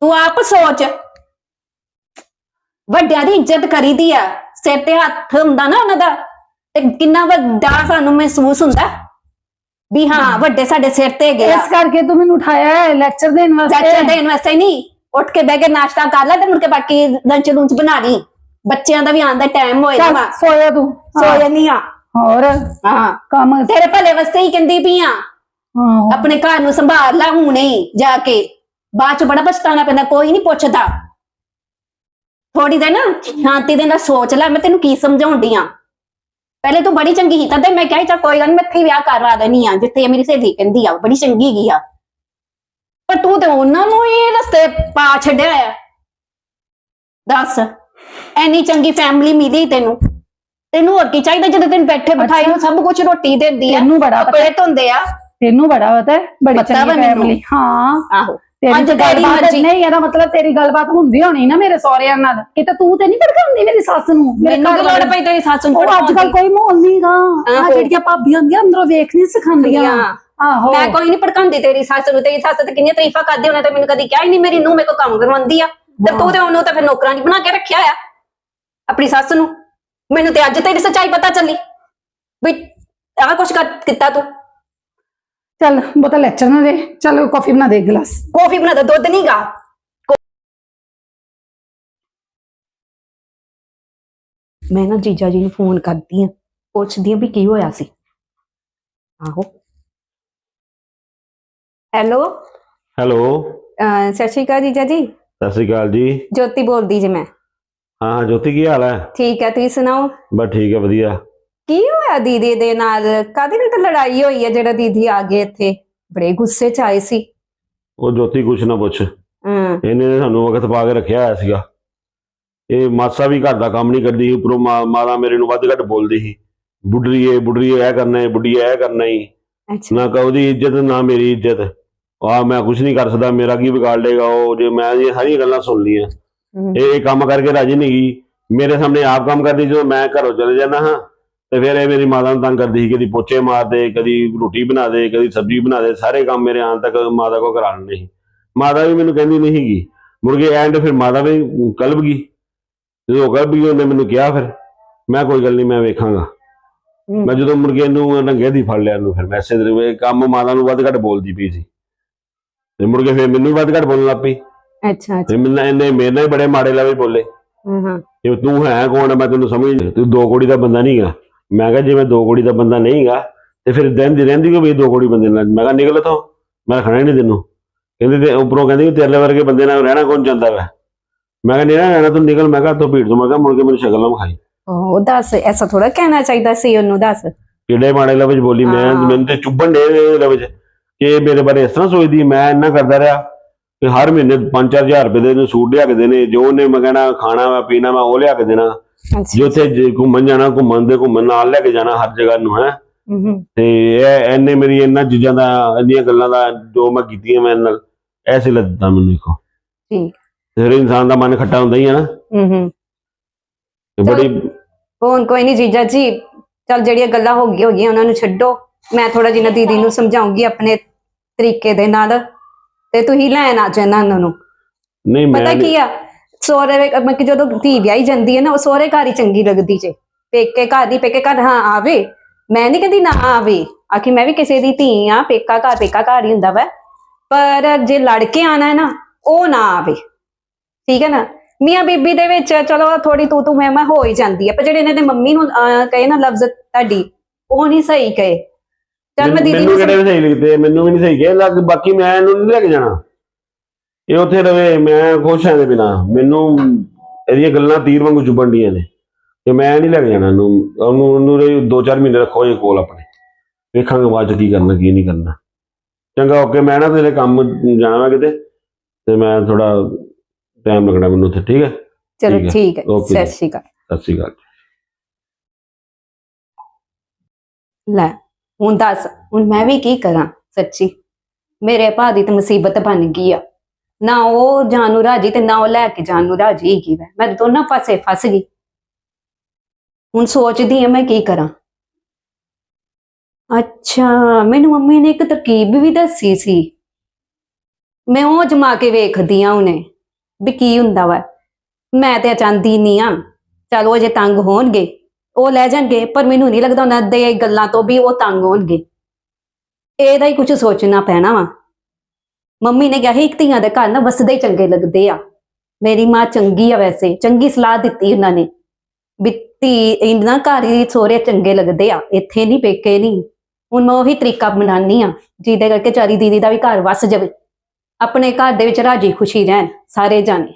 ਤੂੰ ਆਪ ਸੋਚ। ਵੱਡਿਆਂ ਦੀ ਇੱਜ਼ਤ ਕਰੀਦੀ ਆ। ਸਿਰ ਤੇ ਹੱਥ ਹੁੰਦਾ ਨਾ ਉਹਨਾਂ ਦਾ ਤੇ ਕਿੰਨਾ ਵੱਡਾ ਸਾਨੂੰ ਮਹਿਸੂਸ ਹੁੰਦਾ। ਵੀ ਹਾਂ ਵੱਡੇ ਸਾਡੇ ਸਿਰ ਤੇ ਗਏ ਇਸ ਕਰਕੇ ਤੂੰ ਮੈਨੂੰ ਉਠਾਇਆ ਹੈ ਲੈਕਚਰ ਦੇਣ ਵਾਸਤੇ। ਦੇਣ ਵਾਸਤੇ ਨਹੀਂ। ਉੱਠ ਕੇ ਬਹਿ ਕੇ ਨਾਸ਼ਤਾ ਕਰ ਲੈ ਤੇ ਮੁੜ ਕੇ ਬਾਕੀ ਲੰਚ ਲੂੰਚ ਬਣਾ ਲਈ। ਬੱਚਿਆਂ ਦਾ ਵੀ ਆਉਣ ਦਾ ਟਾਈਮ ਹੋਏਗਾ ਵਾ। ਸੋਇਆ ਤੂੰ। ਸੋ ਹਾਂ, ਜਾਨੀ ਆ। ਹੋਰ? ਹਾਂ। ਕੰਮ ਤੇਰੇ ਭਲੇ ਵਾਸਤੇ ਹੀ ਕਹਿੰਦੀ ਪਈ ਆ। ਹਾਂ। ਆਪਣੇ ਘਰ ਨੂੰ ਸੰਭਾਲ ਲੈ ਹੁਣੇ ਹੀ ਜਾ ਕੇ। ਬਾਅਦ ਚ ਬੜਾ ਪਛਤਾਣਾ ਪੈਂਦਾ ਕੋਈ ਨਹੀਂ ਪੁੱਛਦਾ। ਥੋੜੀ ਦੇ ਨਾ ਸ਼ਾਂਤੀ ਦੇ ਨਾਲ ਸੋਚ ਲੈ ਮੈਂ ਤੈਨੂੰ ਕੀ ਸਮਝਾਉਂਦੀ ਆ। ਪਹਿਲੇ ਤੂੰ ਬੜੀ ਚੰਗੀ ਸੀ ਤਦੇ ਮੈਂ ਕਿਹਾ ਚੱਲ ਕੋਈ ਗੱਲ ਨੀ ਮੈਂ ਇੱਥੇ ਹੀ ਵਿਆਹ ਕਰਵਾ ਦੇਣੀ ਆ ਜਿੱਥੇ ਮੇਰੀ ਸਹੇਲੀ ਕਹਿੰਦੀ ਆ ਉਹ ਬੜੀ ਚੰਗੀ ਹੈਗੀ ਆ। ਪਰ ਤੂੰ ਤੇ ਉਹਨਾਂ ਨੂੰ ਹੀ ਰਸਤੇ ਪਾ ਛੱਡਿਆ ਆ। ਦੱਸ। ਐਨੀ ਚੰਗੀ ਫੈਮਿਲੀ ਮਿਲੀ ਤੈਨੂੰ। ਤੈਨੂੰ ਹੋਰ ਕੀ ਚਾਹੀਦਾ ਜਦੋਂ ਤੈਨੂੰ ਬੈਠੇ ਬਿਠਾਏ ਨੂੰ ਸਭ ਕੁਝ ਰੋਟੀ ਦਿੰਦੀ ਆ ਤੈਨੂੰ ਬੜਾ ਪਤਾ। ਕੱਪੜੇ ਧੁੰਦੇ ਆ। ਤੈਨੂੰ ਬੜਾ ਪਤਾ ਹੈ ਬੜੀ ਪਤਾ ਵਾ ਚੰਗੀ ਮੈਨੂੰ। ਫੈਮਿਲੀ ਹਾਂ। ਆਹੋ। ਤੇਰੀ ਅੱਜ ਤੇ ਤੇਰੀ ਗੱਲਬਾਤ ਮਰਜ਼ੀ। ਨਹੀਂ ਇਹਦਾ ਮਤਲਬ ਤੇਰੀ ਗੱਲਬਾਤ ਹੁੰਦੀ ਹੋਣੀ ਨਾ ਮੇਰੇ ਸਹੁਰਿਆਂ ਨਾਲ। ਕਿਤੇ ਤੂੰ ਤੇ ਨਹੀਂ ਭੜਕਾਉਂਦੀ ਮੇਰੀ ਸੱਸ ਨੂੰ। ਮੇਰੇ ਮੈਨੂੰ ਘਰ ਕੀ ਲੋੜ ਵਾਲੇ- ਪਈ ਤੇਰੀ ਸੱਸ ਨੂੰ ਉਹ ਅੱਜ ਕੱਲ ਕੋਈ ਮਾਹੌਲ ਨਹੀਂਗਾ ਆ ਆਹੋ। ਜਿਹੜੀਆਂ ਭਾਬੀਆਂ ਹੁੰਦੀਆਂ ਅੰਦਰੋਂ ਵੇਖ ਨਹੀਂ ਸਿਖਾਉਂਦੀਆਂ। ਆਹੋ। ਮੈਂ ਕੋਈ ਨਹੀਂ ਭੜਕਾਉਂਦੀ ਤੇਰੀ ਸੱਸ ਨੂੰ। ਤੇਰੀ ਸੱਸ ਤੇ ਕਿੰਨੀਆਂ ਤਾਰੀਫਾਂ ਕਰਦੀ ਉਹਨੇ ਤੇ ਮੈਨੂੰ ਕਦੀ ਕਿਹਾ ਹੀ ਨਹੀਂ ਮੇਰੀ ਨੂੰ ਮੇਰੇ ਕੋ ਕੰਮ ਕਰਵਾਉਂਦੀ ਆ। ਤੇ ਤੂੰ ਤੇ ਉਹਨੂੰ ਤਾਂ ਫਿਰ ਨੌਕਰਾਂ 'ਚ ਬਣਾ ਕੇ ਰੱਖਿਆ ਆ ਆਪਣੀ ਸੱਸ ਨੂੰ। ਮੈਨੂੰ ਤੇ ਅੱਜ ਤੇਰੀ ਸੱਚਾਈ ਪਤਾ ਚੱਲੀ ਵੀ ਆਹ ਕੁਛ ਕਰ ਕੀਤਾ ਤੂੰ। ਚੱਲ ਬੋਤਲ ਲੈਚਰ ਨਾ ਦੇ। ਚੱਲ ਕਾਫੀ ਬਣਾ ਦੇ ਇੱਕ ਗਲਾਸ। ਕੌਫੀ ਬਣਾ ਦੇ ਦੁੱਧ ਨਹੀਂ ਗਾ। ਮੈਂ ਨਾ ਜੀਜਾ ਜੀ ਨੂੰ ਫੋਨ ਕਰਦੀ ਆ ਪੁੱਛਦੀ ਆ ਵੀ ਕੀ ਹੋਇਆ ਸੀ। ਆਹੋ। ਹੈਲੋ। ਹੈਲੋ। ਸਤਿ ਸ਼੍ਰੀ ਅਕਾਲ ਜੀਜਾ ਜੀ। ਸਤਿ ਸ਼੍ਰੀ ਅਕਾਲ ਜੀ। ਜੋਤੀ ਬੋਲਦੀ ਜੀ ਮੈਂ। ਹਾਂ ਹਾਂ ਜੋਤੀ ਕੀ ਹਾਲ ਹੈ? ਠੀਕ ਹੈ ਤੁਸੀਂ ਸੁਣਾਓ? ਬਸ ਠੀਕ ਹੈ ਵਧੀਆ। ਕੀ ਹੋਇਆ ਦੀਦੀ ਦੇ ਨਾਲ? ਕਾਹਦੀ ਨਾਲ ਲੜਾਈ ਹੋਈ ਹੈ ਜਿਹੜਾ ਦੀਦੀ ਆ ਗਏ ਇੱਥੇ? ਬੜੇ ਗੁੱਸੇ ਚ ਆਏ ਸੀ। ਉਹ ਜੋਤੀ ਕੁਛ ਨਾ ਪੁੱਛ। ਹਾਂ। ਇਹਨੇ ਸਾਨੂੰ ਵਕਤ ਪਾ ਕੇ ਰੱਖਿਆ ਹੋਇਆ ਸੀਗਾ। ਇਹ ਮਾਸਾ ਵੀ ਘਰ ਦਾ ਕੰਮ ਨਹੀਂ ਕਰਦੀ ਉੱਪਰੋਂ ਮਾਂ ਮਾਤਾ ਮੇਰੇ ਨੂੰ ਵੱਧ ਘੱਟ ਬੋਲਦੀ ਸੀ। ਬੁੱਢਰੀਏ ਬੁੱਢਰੀਏ ਇਹ ਕਰਨਾ ਹੈ ਬੁੱਢੀਏ ਇਹ ਕਰਨਾ ਹੀ ਨਾ ਕਹੂਦੀ ਇੱਜ਼ਤ ਨਾ ਮੇਰੀ ਇੱਜ਼ਤ। ਆ ਮੈਂ ਕੁਝ ਨਹੀਂ ਕਰ ਸਕਦਾ ਮੇਰਾ ਕੀ ਵਿਗਾੜ ਲੇਗਾ ਉਹ? ਜੇ ਮੈਂ ਇਹ ਸਾਰੀਆਂ ਗੱਲਾਂ ਸੁਣ ਲਈਆਂ। ਇਹ ਇਹ ਕੰਮ ਕਰਕੇ ਰਾਜੀ ਨਹੀਂ ਗਈ। ਮੇਰੇ ਸਾਹਮਣੇ ਆਪ ਕੰਮ ਕਰਦੀ ਜਦੋਂ ਮੈਂ ਘਰੋਂ ਚਲੇ ਜਾਂਦਾ ਹਾਂ ਤੇ ਫਿਰ ਇਹ ਮੇਰੀ ਮਾਤਾ ਨੂੰ ਤੰਗ ਕਰਦੀ ਸੀ ਕਦੀ ਪੋਚੇ ਮਾਰਦੇ ਕਦੀ ਰੋਟੀ ਬਣਾ ਦੇ ਕਦੀ ਸਬਜ਼ੀ ਬਣਾ ਦੇ ਸਾਰੇ ਕੰਮ ਮੇਰੇ ਆਉਣ ਤੱਕ ਮਾਤਾ ਕੋ ਕਰਾ ਲੈਂਦੇ ਸੀ। ਮਾਤਾ ਵੀ ਮੈਨੂੰ ਕਹਿੰਦੀ ਨਹੀਂ ਸੀਗੀ। ਕੇ ਐਂਡ ਫਿਰ ਮਾਤਾ ਵੀ ਕਲਬ ਗਈ। ਜਦੋਂ ਕਲਬ ਗਈ ਉਹਨੇ ਮੈਨੂੰ ਕਿਹਾ ਫਿਰ ਮੈਂ ਕੋਈ ਗੱਲ ਨਹੀਂ ਮੈਂ ਵੇਖਾਂਗਾ। ਮੈਂ ਜਦੋਂ ਕੇ ਇਹਨੂੰ ਨੰਗੇ ਦੀ ਫੜ ਲਿਆ ਇਹਨੂੰ ਫਿਰ ਮੈਸੇਜ ਦੇ ਕੰਮ ਮਾਤਾ ਨੂੰ ਵੱਧ ਘੱਟ ਬੋਲਦੀ ਪਈ ਸੀ। ਤੇ ਮੁੜ ਕੇ ਫਿਰ ਮੈਨੂੰ ਵੀ ਵੱਧ ਘੱਟ ਬੋਲਣ ਲੱਗ ਪਈ। ਅੱਛਾ ਅੱਛਾ। ਤੇ ਮੈਨੂੰ ਇਹਨੇ ਮੇਰੇ ਨਾਲ ਬੜੇ ਮਾੜੇ ਲਵੇ ਬੋਲੇ। ਹਾਂ ਹਾਂ। ਕਿ ਤੂੰ ਹੈ ਕੌਣ ਮੈਂ ਤੈਨੂੰ ਸਮਝ ਨਹੀਂ ਤੂੰ ਦੋ ਕੋੜੀ ਦਾ ਬੰਦਾ ਨਹੀਂਗਾ ਮੈਂ ਕਿਹਾ ਜੇ ਮੈਂ ਦੋ ਕੋੜੀ ਦਾ ਬੰਦਾ ਨਹੀਂਗਾ ਤੇ ਫਿਰ ਰਹਿੰਦੀ ਰਹਿੰਦੀ ਕਿ ਵੀ ਦੋ ਕੋੜੀ ਬੰਦੇ ਨਾਲ? ਮੈਂ ਕਿਹਾ ਨਿਕਲ ਤੋਂ ਮੈਂ ਹੀ ਨਹੀਂ ਤੈਨੂੰ। ਕਹਿੰਦੇ ਤੇ ਉੱਪਰੋਂ ਕਹਿੰਦੇ ਤੇਰੇ ਵਰਗੇ ਬੰਦੇ ਨਾਲ ਰਹਿਣਾ ਕੌਣ ਚਾਹੁੰਦਾ ਵਾ? ਮੈਂ ਕਿਹਾ ਨਹੀਂ ਰਹਿਣਾ ਤੂੰ ਨਿਕਲ। ਮੈਂ ਕਿਹਾ ਤੂੰ ਭੀੜ ਤੋਂ ਮੈਂ ਕਿਹਾ ਮੁੜ ਕੇ ਮੈਨੂੰ ਸ਼ਕਲ ਨਾ ਵਿਖਾਈ। ਉਹ ਦੱਸ ਐਸਾ ਥੋੜਾ ਕਹਿਣਾ ਚਾਹੀਦਾ ਸੀ ਉਹਨੂੰ ਦੱਸ। ਕਿਹੜੇ ਮਾੜੇ ਲਫ਼ਜ਼ ਬੋਲੀ ਮੈਂ। ਮੈਨੂੰ ਤੇ ਚੁੱਭਣ ਦੇ ਲਫ਼ਜ਼। ਕਿ ਮੇਰੇ ਬਾਰੇ ਇਸ ਤਰ੍ਹਾਂ ਸੋਚਦੀ ਮੈਂ ਇੰਨਾ ਕਰਦਾ ਰਿਹਾ ਕਿ ਹਰ ਮਹੀਨੇ 5-4000 ਰੁਪਏ ਦੇ ਇਹਨੂੰ ਸੂਟ ਲਿਆ ਕੇ ਦੇਣੇ ਜੋ ਉਹਨੇ ਮੈਂ ਕਹਿਣਾ ਖਾਣਾ ਵਾ ਪੀਣਾ ਵਾ ਉਹ ਲਿਆ ਕੇ ਦੇਣਾ। ਜੇ ਉੱਥੇ ਘੁੰਮਣ ਜਾਣਾ ਘੁੰਮਣ ਦੇ ਘੁੰਮਣ ਨਾਲ ਲੈ ਕੇ ਜਾਣਾ ਹਰ ਜਗ੍ਹਾ ਨੂੰ ਹੈ। ਤੇ ਇਹ ਇਹਨੇ ਮੇਰੀ ਇਹਨਾਂ ਚੀਜ਼ਾਂ ਦਾ ਇੰਨੀਆਂ ਗੱਲਾਂ ਦਾ ਜੋ ਮੈਂ ਕੀਤੀਆਂ ਮੈਂ ਨਾਲ ਐਸੇ ਲੱਗਾ ਮੈਨੂੰ ਦੇਖੋ ਠੀਕ। ਫਿਰ ਇਨਸਾਨ ਦਾ ਮਨ ਖੱਟਾ ਹੁੰਦਾ ਹੀ ਹੈ ਨਾ। ਹਮ। ਤੇ ਬੜੀ ਹੁਣ ਕੋਈ ਨਹੀਂ ਜੀਜਾ ਜੀ ਚਲ ਜਿਹੜੀਆਂ ਗੱਲਾਂ ਹੋ ਗਈਆਂ ਹੋ ਗਈਆਂ ਉਹਨਾਂ ਨੂੰ ਛੱਡੋ। ਮੈਂ ਥੋੜਾ ਜਿਹਾ ਦੀਦੀ ਨੂੰ ਸਮਝਾਉਂਗੀ ਆਪਣੇ ਤਰੀਕੇ ਦੇ ਨਾਲ ਤੇ ਤੁਸੀਂ ਲੈਣ ਆ ਜਾਣਾ ਉਹਨਾਂ ਨੂੰ। ਨਹੀਂ ਮੈਂ ਪਤਾ ਕੀ ਆ? ਸੋਹਰੇ ਵੇ- ਮਤਲਬ ਕਿ ਜਦੋਂ ਧੀ ਵਿਆਹੀ ਜਾਂਦੀ ਹੈ ਨਾ ਉਹ ਸੋਹਰੇ ਘਰ ਹੀ ਚੰਗੀ ਲੱਗਦੀ ਜੇ। ਪੇਕੇ ਘਰ ਦੀ ਪੇਕੇ ਘਰ ਹਾਂ ਆਵੇ। ਮੈਂ ਨਹੀਂ ਕਹਿੰਦੀ ਨਾ ਆਵੇ। ਆਖੀ ਮੈਂ ਵੀ ਕਿਸੇ ਦੀ ਧੀ ਆ ਪੇਕਾ ਘਰ ਪੇਕਾ ਘਰ ਹੀ ਹੁੰਦਾ ਵਾ। ਪਰ ਜੇ ਲੜ ਕੇ ਆਣਾ ਹੈ ਨਾ ਉਹ ਨਾ ਆਵੇ। ਠੀਕ ਹੈ ਨਾ? ਮੀਆਂ ਬੀਬੀ ਦੇ ਵਿੱਚ ਚਲੋ ਥੋੜੀ ਤੂੰ ਤੂੰ ਮੈਂ ਮੈਂ ਹੋ ਹੀ ਜਾਂਦੀ ਹੈ। ਪਰ ਜਿਹੜੇ ਇਹਨਾਂ ਦੇ ਮੰਮੀ ਨੂੰ ਕਹੇ ਨਾ ਲਫ਼ਜ਼ ਤੁਹਾਡੀ ਉਹ ਨਹੀਂ ਸਹੀ ਕਹੇ। ਚਲ ਮੈਂ ਦੀਦੀ ਮੈਨੂੰ ਨੂੰ ਕਿਹੜੇ ਵੀ ਸਹੀ ਲੱਗਦੇ? ਮੈਨੂੰ ਵੀ ਨਹੀਂ ਸਹੀ ਗਏ। ਲੱਗ ਬਾਕੀ ਮੈਂ ਇਹਨੂੰ ਨਹੀਂ ਲੈ ਕੇ ਜਾਣਾ। ਇਹ ਉੱਥੇ ਰਵੇ ਮੈਂ ਖੁਸ਼ ਹਾਂ ਇਹਦੇ ਬਿਨਾ। ਮੈਨੂੰ ਇਹਦੀਆਂ ਗੱਲਾਂ ਤੀਰ ਵਾਂਗੂ ਚੁੱਭਣ ਡੀਆਂ ਨੇ। ਤੇ ਮੈਂ ਨਹੀਂ ਲੈ ਕੇ ਜਾਣਾ ਇਹਨੂੰ। ਉਹਨੂੰ ਉਹਨੂੰ ਦੋ ਚਾਰ ਮਹੀਨੇ ਰੱਖੋ ਇਹ ਕੋਲ ਆਪਣੇ। ਵੇਖਾਂਗੇ ਬਾਅਦ ਚ ਕੀ ਕਰਨਾ ਕੀ ਨਹੀਂ ਕਰਨਾ। ਚੰਗਾ ਓਕੇ। ਮੈਂ ਨਾ ਤੇਰੇ ਕੰਮ ਜਾਣਾ ਵਾ ਕਿਤੇ। ਤੇ ਮੈਂ ਥੋੜਾ ਟਾਈਮ ਲੱਗਣਾ ਮੈਨੂੰ ਉੱਥੇ ਠੀਕ ਹੈ? ਚਲੋ ਠੀਕ ਹੈ। ਠੀਕ ਹੈ। Okay ਸਤਿ ਜੀ। ਸ਼੍ਰੀ ਅਕਾਲ। ਸਤਿ ਸ਼੍ਰੀ ਅਕਾਲ। ਲੈ। ਹੁਣ ਦੱਸ, ਹੁਣ ਮੈਂ ਵੀ ਕੀ ਕਰਾਂ ਸੱਚੀ? ਮੇਰੇ ਭਾ ਦੀ ਤੇ ਮੁਸੀਬਤ ਬਣ ਗਈ ਆ। ਨਾ ਉਹ ਜਾਣ ਰਾਜੀ ਤੇ ਨਾ ਉਹ ਲੈ ਕੇ ਜਾਣ ਨੂੰ ਰਾਜੀ ਹੈਗੀ ਵੈ। ਮੈਂ ਦੋਨਾਂ ਪਾਸੇ ਫਸ ਗਈ। ਹੁਣ ਸੋਚਦੀ ਆ ਮੈਂ ਕੀ ਕਰਾਂ। ਅੱਛਾ, ਮੈਨੂੰ ਮੰਮੀ ਨੇ ਇੱਕ ਤਰਕੀਬ ਵੀ ਦੱਸੀ ਸੀ। ਮੈਂ ਉਹ ਜਮਾ ਕੇ ਵੇਖਦੀ ਆ ਉਹਨੇ, ਵੀ ਕੀ ਹੁੰਦਾ ਵਾ। ਮੈਂ ਤੇ ਚਾਹੁੰਦੀ ਨਹੀਂ ਆ। ਚਲੋ ਜੇ ਤੰਗ ਹੋਣਗੇ। ਉਹ ਲੈ ਜਾਣਗੇ, ਪਰ ਮੈਨੂੰ ਨਹੀਂ ਲੱਗਦਾ ਉਹਨਾਂ ਦੇ ਗੱਲਾਂ ਤੋਂ ਵੀ ਉਹ ਤੰਗ ਹੋਣਗੇ। ਇਹਦਾ ਹੀ ਕੁਝ ਸੋਚਣਾ ਪੈਣਾ ਵਾ। ਮੰਮੀ ਨੇ ਕਿਹਾ ਸੀ, ਇੱਕ ਧੀਆਂ ਦੇ ਘਰ ਨਾ ਵਸਦੇ ਹੀ ਚੰਗੇ ਲੱਗਦੇ ਆ। ਮੇਰੀ ਮਾਂ ਚੰਗੀ ਆ ਵੈਸੇ, ਚੰਗੀ ਸਲਾਹ ਦਿੱਤੀ ਉਹਨਾਂ ਨੇ ਵੀ ਧੀ ਇਹਨਾਂ ਘਰ ਹੀ ਸੋਹਰੇ ਚੰਗੇ ਲੱਗਦੇ ਆ, ਇੱਥੇ ਨਹੀਂ, ਪੇਕੇ ਨਹੀਂ। ਹੁਣ ਮੈਂ ਉਹੀ ਤਰੀਕਾ ਬਣਾਉਣੀ ਆ, ਜਿਹਦੇ ਕਰਕੇ ਚਾਰੀ ਦੀਦੀ ਦਾ ਵੀ ਘਰ ਵਸ ਜਾਵੇ। ਆਪਣੇ ਘਰ ਦੇ ਵਿੱਚ ਰਾਜੀ ਖੁਸ਼ੀ ਰਹਿਣ, ਸਾਰੇ ਜਾਣੇ।